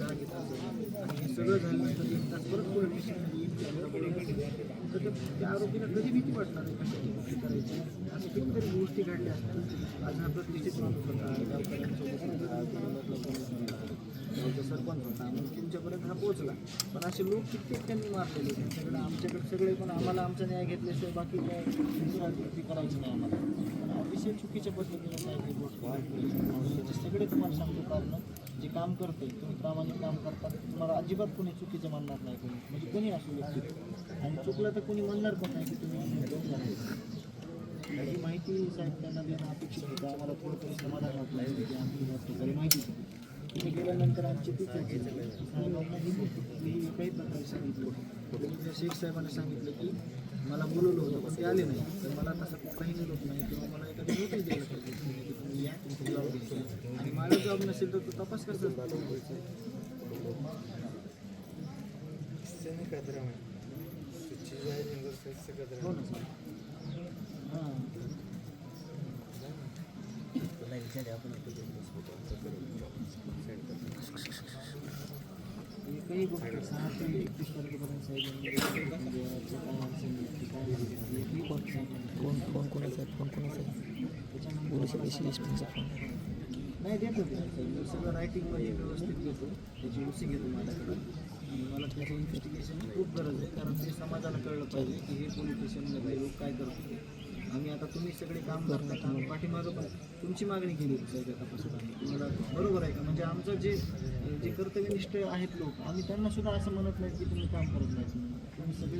चहा घेत आणि हे सगळं झाल्यानंतर एक तास परत पोलीस तर त्या आरोपीला कधी भीती वाटणार आहे कशाची गोष्टी करायची कितीतरी गोष्टी घडल्या असतात आज हा प्रतिष्ठित माणूस होता गावचा सरपंच होता मग तुमच्यापर्यंत हा पोहोचला पण असे लोक कित्येक त्यांनी मारलेले त्यांच्याकडे आमच्याकडे सगळे पण आम्हाला आमचा न्याय घेतल्याशिवाय बाकी काय? दुसरा करायची नाही आम्हाला अतिशय चुकीच्या पद्धतीने नाही गोष्ट गोष्टी सगळे तुम्हाला सांगतो कारण जे काम करते तुम्ही प्रामाणिक काम करतात तुम्हाला अजिबात कोणी चुकीचं म्हणणार नाही कोणी. म्हणजे कोणी असू व्यक्ती आणि चुकलं तर कोणी म्हणणार पण नाही की तुम्ही दोन ही माहिती साहेब त्यांना देणं अपेक्षित होतं आम्हाला थोडंतरी समाधान वाटलं की आम्ही वस्तूकडे माहिती तिथे गेल्यानंतर आमची तीच चर्चा मी काही प्रकारे सांगितलं शेख साहेबांना सांगितलं की मला बोलवलं होतं पण ते आले नाही. तर मला तसं काही निरोप नाही किंवा मला एखादी नोटीस द्यायला पाहिजे की तुम्ही या तुमचा जॉब घ्यायचा आणि माझा जॉब नसेल तर तो तपास कसा हो ना सर हां एकही गोष्ट सहा ते एकतीस तारखेपर्यंत साहेबांनी पोलीस मला एस एसपीचा फोन नाही देतो ते साहेब. मी सगळं रायटिंगमध्ये व्यवस्थित घेतो त्याची ओसी घेतो माझ्याकडं मला त्याचं इन्व्हेस्टिगेशन खूप गरज आहे कारण ते समाजाला कळलं पाहिजे की हे पोलीस काही लोक काय करत आम्ही आता तुम्ही सगळे काम करतात आम्ही पाठीमागं पण तुमची मागणी केली होती सगळ्या तपासात आम्ही तुम्हाला बरोबर आहे का म्हणजे आमचं जे जे कर्तव्यनिष्ठ आहेत लोक आम्ही त्यांना सुद्धा असं म्हणत नाही की तुम्ही काम करत नाही तुम्ही सगळे